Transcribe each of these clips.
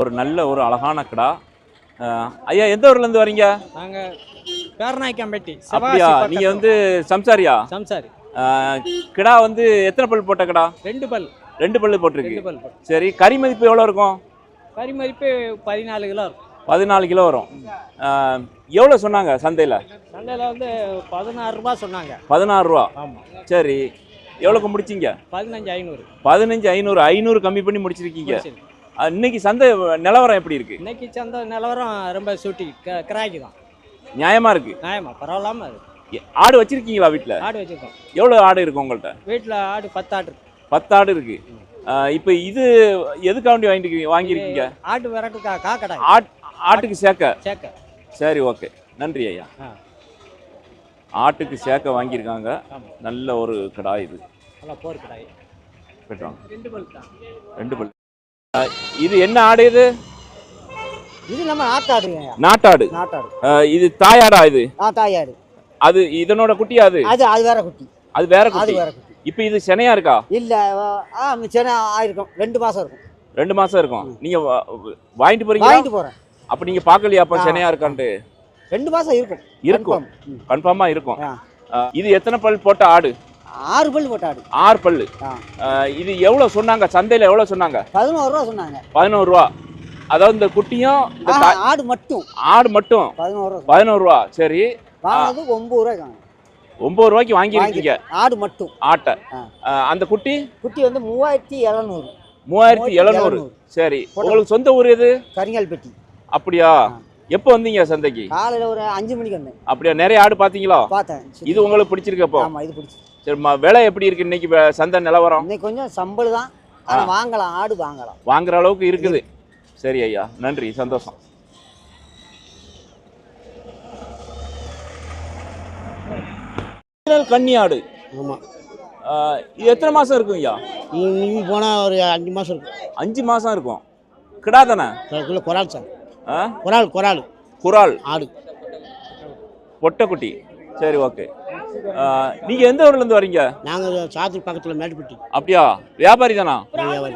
ஒரு நல்ல ஒரு அழகான கிடா. ஐயா எந்த ஊர்லேருந்து வரீங்க? நாங்க பேரநாய்க்கம்பட்டி அப்படியா? நீங்கள் வந்து சம்சாரியா? சம்சாரி. கிடா வந்து எத்தனை பல் போட்ட கிடா? ரெண்டு பல். ரெண்டு போட்டிருக்கு. பல் போட்டு. சரி கறி மதிப்பு எவ்வளோ இருக்கும்? கறி மதிப்பு பதினாலு கிலோ இருக்கும். பதினாலு கிலோ வரும். எவ்வளோ சொன்னாங்க சந்தையில்? சந்தையில் வந்து பதினாறு ரூபாய் சொன்னாங்க. பதினாறு ரூபா. சரி எவ்வளோக்கு முடிச்சிங்க? பதினஞ்சு ஐநூறு. பதினஞ்சு ஐநூறு ஐநூறு கம்மி பண்ணி முடிச்சிருக்கீங்க. இன்னைக்கு சந்தை நிலவரம் எப்படி இருக்கு? இன்னைக்கு சந்தை நிலவரம் ரொம்ப சூட்டி கிராக்கி தான். நியாயமா இருக்கு? நியாயமா பரவாயில்லாம எ- ஆடு வச்சிருக்கீங்களா வீட்டில் ஆடு வச்சிருக்கோம். எவ்வளோ ஆடு இருக்கு உங்கள்கிட்ட வீட்டில் ஆடு பத்து ஆடு இருக்கு. பத்து ஆடு இருக்கு. இப்போ இது எதுக்காண்டி வாங்கிட்டு வாங்கியிருக்கீங்க? ஆட்டு விரட்டுக்கா காக்கடா. ஆட் ஆட்டுக்கு சேர்க்க சேர்க்க சரி ஓகே. நன்றி ஐயா. ஆட்டுக்கு சேர்க்க வாங்கியிருக்காங்க. நல்ல ஒரு கடா இது. நல்லா போர் கடாய். ரெண்டு பல் ரெண்டு பல். இது என்ன ஆடு இது? இது நம்ம நாட்டாடுங்க நாட்டாடு. நாட்டாடு. இது தாயாடா இது? ஆ தாயாடு. அது இதனோட குட்டியா அது? அது அது வேற குட்டி. அது வேற அது குட்டி. வேற குட்டி. இப்போ இது செனையா இருக்கா? இல்ல ஆ மிச்சம் ஆயிருக்கும். ரெண்டு மாசம் இருக்கும். ரெண்டு மாசம் இருக்கும். நீங்க வாங்கிட்டு போறீங்களா? வாங்கிட்டு போறேன். அப்ப நீங்க பாக்கலையா அப்ப. செனையா இருக்கான்ட்டு? ரெண்டு மாசம் இருக்கும். இருக்கும். கன்ஃபார்மா இருக்கும். இது எத்தனை பல் போட்ட ஆடு? ஆறு பல் போட்ட ஆடு ஆறு பல்லு. இது எவ்வளவு சொன்னாங்க? சந்தையில எவ்வளவு சொன்னாங்க? பதினோரு ரூபா சொன்னாங்க. பதினோரு ரூபா. அதாவது இந்த குட்டியும் இந்த ஆடு மட்டும். ஆடு மட்டும். பதினோரு ரூபா பதினோரு ரூபா. சரி. வாங்கினது ஒன்பது ரூபாய்க்கு. ஒன்பது ரூபாய்க்கு வாங்கியிருக்கீங்க. ஆடு மட்டும். ஆட்டை. அந்த குட்டி? குட்டி வந்து மூவாயிரத்தி எழுநூறு. மூவாயிரத்தி எழுநூறு. சரி. உங்களுக்கு சொந்த ஊர் எது? கரிங்கால்பட்டி அப்படியா. எப்போ வந்தீங்க சந்தைக்கு? காலையில ஒரு அஞ்சு மணிக்கு வந்தேன். அப்படியா? நிறைய ஆடு பாத்தீங்களா பார்த்தேன். இது உங்களுக்கு பிடிச்சிருக்கு அப்போ? ஆமா இது பிடிச்சி சரி விலை எப்படி இருக்கு இன்னைக்கு? சந்தை நிலவரம்? இன்னைக்கு கொஞ்சம் சம்பளம் தான். ஆனா வாங்கலாம் ஆடு வாங்கலாம். வாங்குற அளவுக்கு இருக்குது. சரி ஐயா நன்றி சந்தோஷம். கன்னி ஆடு. ஆமாம் எத்தனை மாசம் இருக்கும் ஐயா? நீ போனால் ஒரு அஞ்சு மாதம் இருக்கும். அஞ்சு மாசம் இருக்கும். கிடா தானே? அதுக்குள்ளே குரால் சார். ஆ? குரால் குரால். குரால். ஆடு. பொட்டைக்குட்டி. சரி ஓகே நீங்க எந்த ஊர்ல இருந்து வரீங்க? நாங்கள் சாத்தூர் பக்கத்தில் மேட்டுப்பட்டி. அப்படியா? வியாபாரி தானா? வியாபாரி.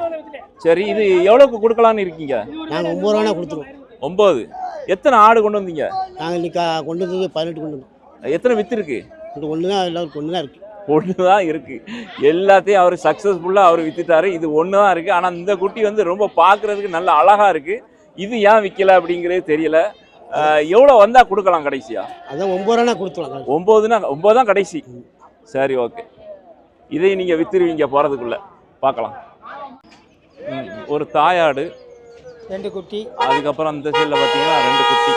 சரி இது எவ்வளவுக்கு கொடுக்கலான்னு இருக்கீங்க? நாங்கள் ஒம்பது ரூபானா கொடுத்துருவோம். ஒன்பது. எத்தனை ஆடு கொண்டு வந்தீங்க? நாங்கள் இன்னைக்கு கொண்டு வந்தது பதினெட்டு கொண்டு வந்தோம். எத்தனை வித்து இருக்கு? இந்த ஒன்று தான் எல்லாருக்கும் ஒன்று தான் இருக்குது ஒன்று தான் இருக்கு. எல்லாத்தையும் அவர் சக்ஸஸ்ஃபுல்லாக அவர் வித்துட்டாரு. இது ஒன்று தான் இருக்கு. ஆனால் இந்த குட்டி வந்து ரொம்ப பார்க்கறதுக்கு நல்ல அழகா இருக்கு. இது ஏன் விற்கல அப்படிங்கிறது தெரியல. எவ்வளோ வந்தா கொடுக்கலாம் கடைசியா? அதான் ஒம்பது ரூபானா கொடுத்துருவோம் ஒம்போதுனா ஒம்பது தான் கடைசி. சரி ஓகே. இதை நீங்க வித்துருவீங்க போறதுக்குள்ள. பார்க்கலாம். ஒரு தாயாடு. ரெண்டு குட்டி. அதுக்கப்புறம் அந்த சைடில் பார்த்தீங்கன்னா ரெண்டு குட்டி.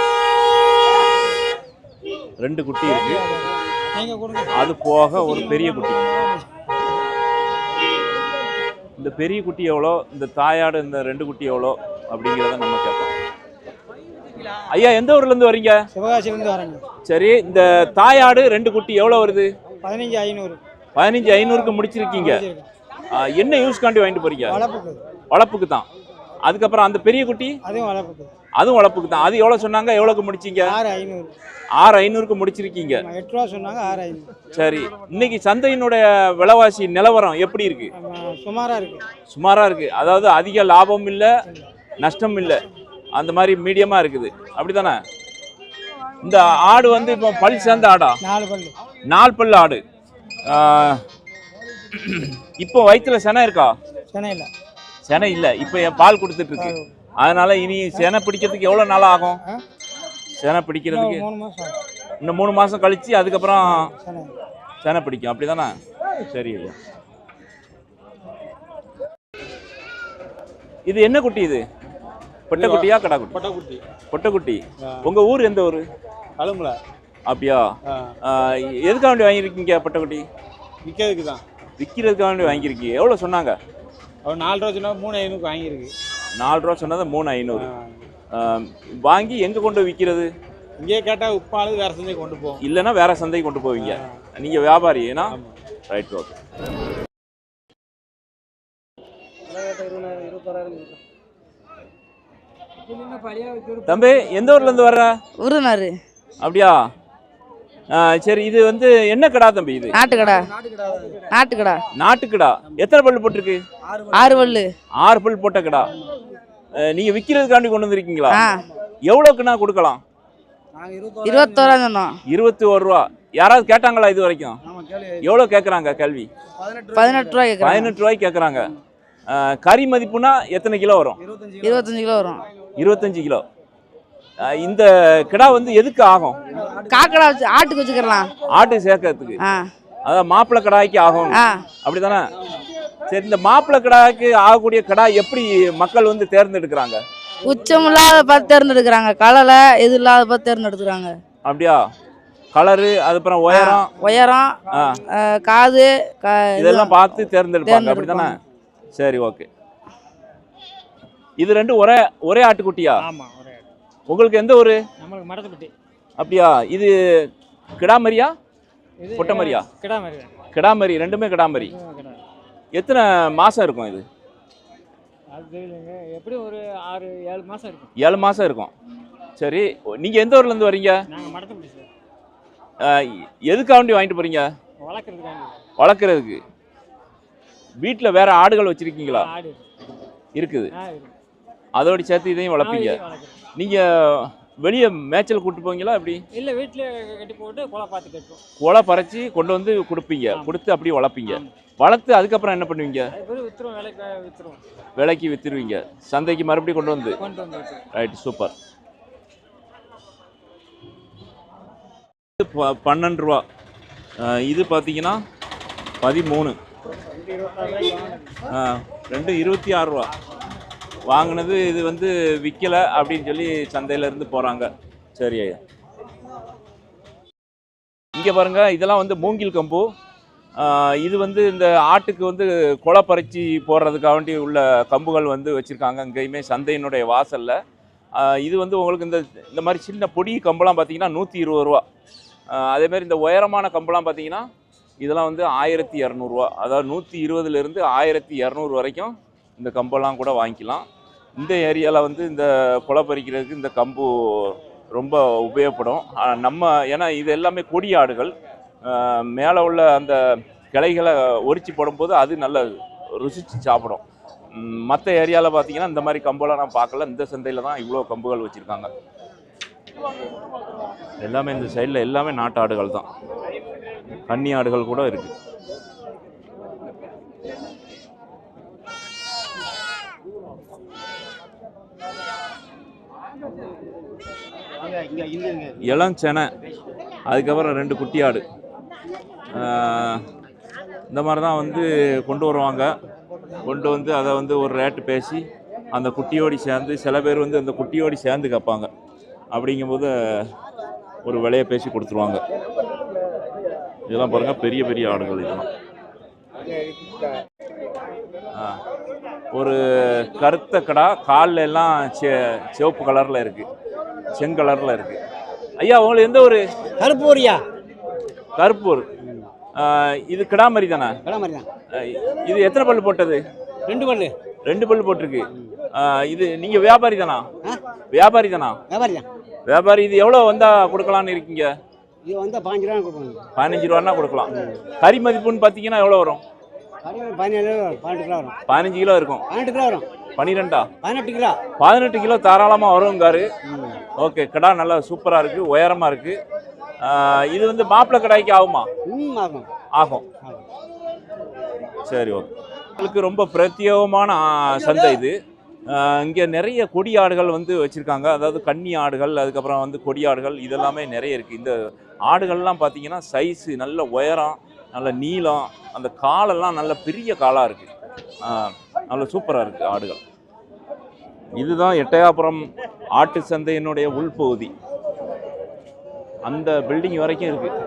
ரெண்டு குட்டி இருக்கு. நீங்கள் அது போக ஒரு பெரிய குட்டி. இந்த பெரிய குட்டி எவ்வளோ? இந்த தாயாடு இந்த ரெண்டு குட்டி எவ்வளோ? அப்படிங்கிறத நம்ம கேட்போம். ஐயா எந்த ஊர்ல இருந்து வரீங்க? சிவகாசிலேருந்து வரேங்க. சரி இந்த தாயாடு ரெண்டு குட்டி எவ்வளோ வருது? பதினஞ்சு ஐநூறு. பதினஞ்சு ஐநூறுக்கு முடிச்சிருக்கீங்க. என்ன யூஸ் காண்டி வாங்கிட்டு போறீங்க? வளர்ப்புக்கு. வளர்ப்புக்கு தான். அதுக்கப்புறம் அந்த பெரிய குட்டி? அதுவும் வளர்ப்புக்கு. அதுவும் வளர்ப்புக்கு தான். அது எவ்வளோ சொன்னாங்க? எவ்வளோக்கு முடிச்சீங்க? ஆறு ஐநூறு. ஆறு ஐநூறுக்கு முடிச்சிருக்கீங்க. எட்டு ரூபா சொன்னாங்க ஆறு ஐநூறு. சரி இன்னைக்கு சந்தையினுடைய விலைவாசி நிலவரம் எப்படி இருக்கு? சுமாராக இருக்கு. சுமாராக இருக்கு. அதாவது அதிக லாபம் இல்லை நஷ்டம் இல்லை. அந்த மாதிரி மீடியமாக இருக்குது. அப்படிதானே இந்த ஆடு வந்து இப்போ பல் சேர்ந்த ஆடா? நாலு பல் ஆடு. இப்போ வயிற்றுல செனை இருக்கா? சென்னையில் செனை இல்லை. இப்போ என் பால் கொடுத்துட்டு இருக்கு அதனால இனி செனை பிடிக்கிறதுக்கு எவ்வளோ நாள் ஆகும்? செனை பிடிக்கிறதுக்கு. இன்னும் மூணு மாதம் கழிச்சு அதுக்கப்புறம் செனை பிடிக்கும். அப்படிதானே? சரி ஐயா. இது என்ன குட்டி இது? பொட்டை குட்டியா கடா குட்டி பொட்டக்குட்டி. பொட்டை குட்டி உங்க ஊர் எந்த ஊர்? கழும்புல அப்படியா? எதுக்காக வேண்டி வாங்கியிருக்கீங்க பொட்டை குட்டி விற்கிறதுக்கு தான். விற்கிறதுக்காக வேண்டி வாங்கியிருக்கீங்க எவ்வளோ சொன்னாங்க? அவர் நாலு ரூபா சொன்னா மூணு ஐநூறுக்கு வாங்கியிருக்கு. நாலு ரூபா சொன்னது மூணு ஐநூறு. வாங்கி எங்கே கொண்டு விற்கிறது இங்கேயே கேட்டால் உப்பானது வேற சந்தைக்கு கொண்டு போவோம் இல்லைன்னா வேற சந்தைக்கு கொண்டு போவீங்க. நீங்க வியாபாரி ஏன்னா? ரைட் ஓகே தம்பி எந்த ஊர்ல இருந்து வர்ற? உருனாரு அப்படியா? சரி இது வந்து என்ன கடா தம்பி இது? நாட்டுக்கடா. நாட்டுக்கடா. நாட்டுக்கடா. எத்தனை பல் போட்டிருக்கு? ஆறு பல்லு. ஆறு பல் போட்ட கடா. நீங்க விக்கிறதுக்காண்டி கொண்டு வந்திருக்கீங்களா? எவ்வளோக்குண்ணா கொடுக்கலாம்? இருபத்தோரா சொன்னோம். இருபத்தி ஒரு ரூபா. யாராவது கேட்டாங்களா இது வரைக்கும்? எவ்வளோ கேட்குறாங்க கேள்வி? பதினெட்டு ரூபா கேட்குறாங்க. பதினெட்டு ரூபாய்க்கு கேட்குறாங்க. கறி மதிப்புனா எத்தனை கிலோ வரும்? இருபத்தஞ்சு கிலோ வரும். இருபத்தஞ்சு கிலோ. இந்த கிடா வந்து எதுக்கு ஆகும்? காக்கடா வச்சு ஆட்டுக்கு வச்சுக்கலாம் ஆட்டு சேர்க்கறதுக்கு. அதான் மாப்பிள்ளை கடாய்க்கு ஆகும். அப்படிதானே சரி இந்த மாப்பிள்ளை கடாய்க்கு ஆகக்கூடிய கடா எப்படி மக்கள் வந்து தேர்ந்தெடுக்கிறாங்க? உச்சம் இல்லாத பார்த்து தேர்ந்தெடுக்கிறாங்க. கலலை இது இல்லாத பார்த்து தேர்ந்தெடுக்கிறாங்க. அப்படியா? கலரு அதுக்கப்புறம் உயரம். உயரம் காது இதெல்லாம் பார்த்து தேர்ந்தெடுப்பாங்க. அப்படிதானே சரி ஓகே. இது ரெண்டும் ஒரே ஒரே ஆட்டுக்குட்டியா? ஒரே உங்களுக்கு எந்த ஊரு? நம்மளுக்கு மடத்துப்பட்டி அப்படியா? இது கிடாமரியா? பொட்டமரியா? கிடா மாதிரி தான் கிடாமரி. ரெண்டுமே கிடாமரி. எத்தனை மாசம் இருக்கும் இது? எப்படி ஒரு ஆறு ஏழு மாதம் இருக்கும். ஏழு மாசம் இருக்கும். சரி நீங்க எந்த ஊர்ல இருந்து வரீங்க? நாங்கள் எதுக்காண்டி வாங்கிட்டு போறீங்க? வளர்க்குறதுக்கு. வீட்டில் வேற ஆடுகள் வச்சிருக்கீங்களா? இருக்குது. அதோட சேர்த்து இதையும் வளர்ப்பீங்க. வளர்க்குறோம். நீங்க வெளியே மேய்ச்சல் கூட்டு போவீங்களா எப்படி? இல்லை வீட்டிலே கட்டி போட்டு குலை பார்த்து கட்டுவோம். குலை பறிச்சு கொண்டு வந்து கொடுப்பீங்க. கொடுத்து அப்படியே வளர்ப்பீங்க. வளர்த்து அதுக்கப்புறம் என்ன பண்ணுவீங்க? விற்றுருவோம் விலைக்கு விற்றுருவோம் விலைக்கு வித்துருவீங்க. சந்தைக்கு மறுபடியும் கொண்டு வந்து. கொண்டு வந்து விற்றுருவோம் ரைட் சூப்பர் இது பன்னெண்டு ரூபா. இது பார்த்தீங்கன்னா பதிமூணு. ரெண்டு இருபத்தி ஆறு ரூபா. வாங்கினது இது வந்து விற்கலை அப்படின்னு சொல்லி சந்தையிலேருந்து போகிறாங்க சரி ஐயா. இங்கே பாருங்க இதெல்லாம் வந்து மூங்கில் கம்பு. இது வந்து இந்த ஆட்டுக்கு வந்து கொலை பறிச்சு போடுறதுக்காக வேண்டி உள்ள கம்புகள் வந்து வச்சுருக்காங்க இங்கேயுமே சந்தையினுடைய வாசலில். இது வந்து உங்களுக்கு இந்த இந்த மாதிரி சின்ன பொடி கம்பெல்லாம் பார்த்தீங்கன்னா நூற்றி இருபது ரூபா. அதேமாரி இந்த உயரமான கம்பெல்லாம் பார்த்தீங்கன்னா இதெல்லாம் வந்து ஆயிரத்தி இரநூறுவா அதாவது நூற்றி இருபதுலேருந்து ஆயிரத்தி இரநூறு வரைக்கும் இந்த கம்பெல்லாம் கூட வாங்கிக்கலாம். இந்த ஏரியாவில் வந்து இந்த கொலை பறிக்கிறதுக்கு இந்த கம்பு ரொம்ப உபயோகப்படும். நம்ம ஏன்னா இது எல்லாமே கொடி ஆடுகள். மேலே உள்ள அந்த கிளைகளை ஒரிச்சு போடும்போது அது நல்ல ருசிச்சு சாப்பிடும். மற்ற ஏரியாவில் பார்த்தீங்கன்னா இந்த மாதிரி கம்பெல்லாம் நான் பார்க்கல. இந்த சந்தையில் தான் இவ்வளோ கம்புகள் வச்சுருக்காங்க. எல்லாமே இந்த சைடில் எல்லாமே நாட்டு ஆடுகள் தான். கன்னி ஆடுகள் கூட இருக்குது இளஞ்செனை அதுக்கப்புறம் ரெண்டு குட்டி ஆடு இந்த மாதிரி தான் வந்து கொண்டு வருவாங்க. கொண்டு வந்து அதை வந்து ஒரு ரேட்டு பேசி அந்த குட்டியோடி சேர்ந்து சில பேர் வந்து அந்த குட்டியோடி சேர்ந்து கேட்பாங்க. அப்படிங்கும்போது ஒரு விலையை பேசி கொடுத்துருவாங்க. இதெல்லாம் பாருங்கள் பெரிய பெரிய ஆடுகள் இதெல்லாம். ஆ. ஒரு கருத்த கடா காலில் எல்லாம் செ- சிவப்பு கலரில் இருக்கு. செங்கலரில் இருக்கு. ஐயா உங்களுக்கு எந்த ஒரு கருப்பூரியா கருப்பூர் இது கிடாமரி தானே? கடை மாதிரி தான். இது எத்தனை பல்லு போட்டது? ரெண்டு பல்லு. ரெண்டு பல்லு போட்டிருக்கு. இது நீங்க வியாபாரி தானா? வியாபாரி தானா? வியாபாரி தான். வியாபாரி இது எவ்வளோ வந்தா கொடுக்கலான்னு இருக்கீங்க? இது வந்து பாஞ்சு ரூபா கொடுக்கணும். பதினஞ்சு ரூபான்னா கொடுக்கலாம். கறி மதிப்புன்னு பார்த்தீங்கன்னா எவ்வளோ வரும்? பதினஞ்சு கிலோ இருக்கும். பதினெட்டு கிலோ வரும் பன்னிரெண்டா பதினெட்டு கிலோ பதினெட்டு கிலோ தாராளமாக வருங்காரு ஓகே கடா நல்லா சூப்பராக இருக்குது உயரமாக இருக்குது இது வந்து மாப்பிள்ளை கடாய்க்கு ஆகுமா? ம் ஆகும். ஆகும் சரி ஓகே. உங்களுக்கு ரொம்ப பிரத்யேகமான சந்தை இது. இங்கே நிறைய கொடி ஆடுகள் வந்து வச்சுருக்காங்க. அதாவது கன்னி ஆடுகள் அதுக்கப்புறம் வந்து கொடி ஆடுகள் இதெல்லாமே நிறைய இருக்குது இந்த ஆடுகள்லாம் பார்த்தீங்கன்னா சைஸு நல்ல உயரம் நல்ல நீளம் அந்த காலெல்லாம் நல்ல பெரிய காலாக இருக்குது நல்ல சூப்பராக இருக்குது ஆடுகள். இதுதான் எட்டயாபுரம் ஆட்டு சந்தையினுடைய உள்பகுதி. அந்த பில்டிங் வரைக்கும் இருக்குது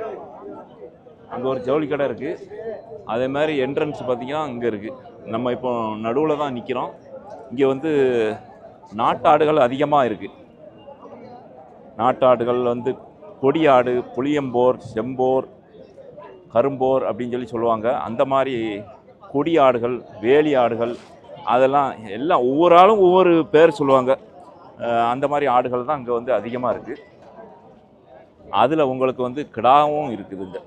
அங்கே ஒரு ஜவுளி கடை இருக்குது அதே மாதிரி என்ட்ரன்ஸ் பார்த்திங்கன்னா அங்கே இருக்குது நம்ம இப்போ நடுவில் தான் நிற்கிறோம் இங்கே வந்து நாட்டாடுகள் அதிகமாக இருக்குது நாட்டாடுகள் வந்து கொடியாடு புளியம்போர் செம்போர் கரும்போர் அப்படின்னு சொல்லி சொல்லுவாங்க. அந்த மாதிரி கொடி ஆடுகள் வேலி ஆடுகள் அதெல்லாம் எல்லாம் ஒவ்வொரு ஆளும் ஒவ்வொரு பேர் சொல்லுவாங்க. அந்த மாதிரி ஆடுகள் தான் இங்கே வந்து அதிகமாக இருக்குது அதில் உங்களுக்கு வந்து கிடாவும் இருக்குதுங்க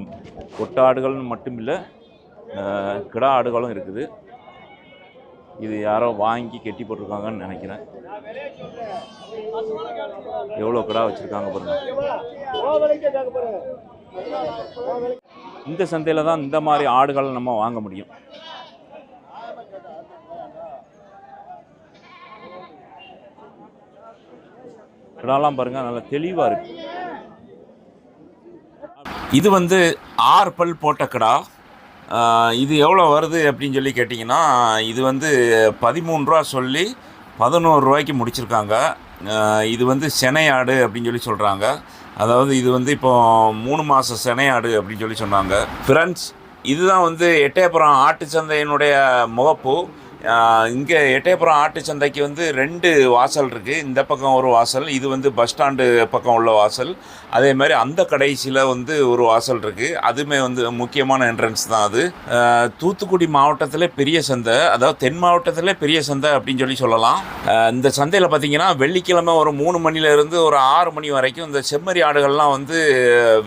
இங்கே. கொட்டாடுகள்னு மட்டும் இல்லை கிடா ஆடுகளும் இருக்குது. இது யாரோ வாங்கி கெட்டி போட்டிருக்காங்கன்னு நினைக்கிறேன். எவ்வளோ கிடா வச்சுருக்காங்க பாருங்கள் இந்த சந்தையில் தான் இந்த மாதிரி ஆடுகளை நம்ம வாங்க முடியும். கிடாலாம் பாருங்க நல்லா தெளிவாக இருக்கு. இது வந்து ஆறு பல் போட்ட கிடா. இது எவ்வளோ வருது அப்படின்னு சொல்லி கேட்டிங்கன்னா இது வந்து பதிமூணு ரூபா சொல்லி பதினோரு ரூபாய்க்கு முடிச்சிருக்காங்க. இது வந்து செனையாடு அப்படின்னு சொல்லி சொல்கிறாங்க அதாவது இது வந்து இப்போ மூணு மாதம் செனையாடு அப்படின்னு சொல்லி சொன்னாங்க. ஃப்ரெண்ட்ஸ் இதுதான் வந்து எட்டயபுரம் ஆட்டு சந்தையினுடைய முகப்பு. இங்கே எட்டயபுரம் ஆட்டு சந்தைக்கு வந்து ரெண்டு வாசல் இருக்குது இந்த பக்கம் ஒரு வாசல் இது வந்து பஸ் ஸ்டாண்டு பக்கம் உள்ள வாசல். அதே மாதிரி அந்த கடைசியில் வந்து ஒரு வாசல் இருக்குது அதுவுமே வந்து முக்கியமான என்ட்ரன்ஸ் தான் அது. தூத்துக்குடி மாவட்டத்தில் பெரிய சந்தை அதாவது தென் மாவட்டத்தில் பெரிய சந்தை அப்படின்னு சொல்லி சொல்லலாம். இந்த சந்தையில் பார்த்தீங்கன்னா வெள்ளிக்கிழமை ஒரு மூணு மணிலேருந்து ஒரு ஆறு மணி வரைக்கும் இந்த செம்மறி ஆடுகள்லாம் வந்து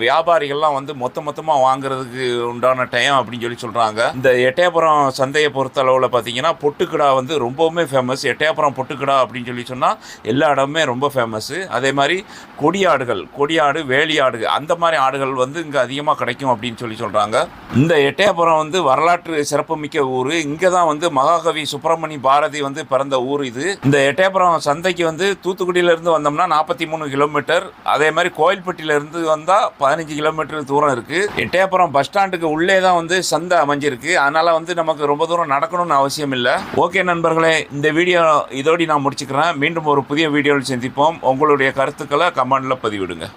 வியாபாரிகள்லாம் வந்து மொத்த மொத்தமாக வாங்குறதுக்கு உண்டான டைம் அப்படின்னு சொல்லி சொல்கிறாங்க இந்த எட்டயபுரம் சந்தையை பொறுத்த அளவில் பார்த்தீங்கன்னா பொட்டுக்கடா வந்து ரொம்பவுமே ஃபேமஸ் எட்டயபுரம் பொட்டுக்கடா அப்படின்னு சொல்லி சொன்னால் எல்லா இடமுமே ரொம்ப ஃபேமஸ்ஸு அதே மாதிரி கொடியாடுகள் கொடியாடு வேலியாடு அந்த மாதிரி ஆடுகள் வந்து இங்கே அதிகமாக கிடைக்கும் அப்படின்னு சொல்லி சொல்கிறாங்க இந்த எட்டயபுரம் வந்து வரலாற்று சிறப்புமிக்க ஊர். இங்கே தான் வந்து மகாகவி சுப்பிரமணி பாரதி வந்து பிறந்த ஊர் இது. இந்த எட்டயபுரம் சந்தைக்கு வந்து தூத்துக்குடியிலேருந்து வந்தோம்னா நாற்பத்தி மூணு கிலோமீட்டர். அதே மாதிரி கோயில்பட்டியிலேருந்து வந்தால் பதினஞ்சு கிலோமீட்டர் தூரம் இருக்குது எட்டயபுரம் பஸ் ஸ்டாண்டுக்கு உள்ளே தான் வந்து சந்தை அமைஞ்சிருக்கு. அதனால் வந்து நமக்கு ரொம்ப தூரம் நடக்கணும்னு அவசியம் இல்லை. ஓகே நண்பர்களே இந்த வீடியோ இதோடி நான் முடிச்சுக்கிறேன். மீண்டும் ஒரு புதிய வீடியோவில் சந்திப்போம். உங்களுடைய கருத்துக்களை கமெண்டில் பதிவிடுங்க.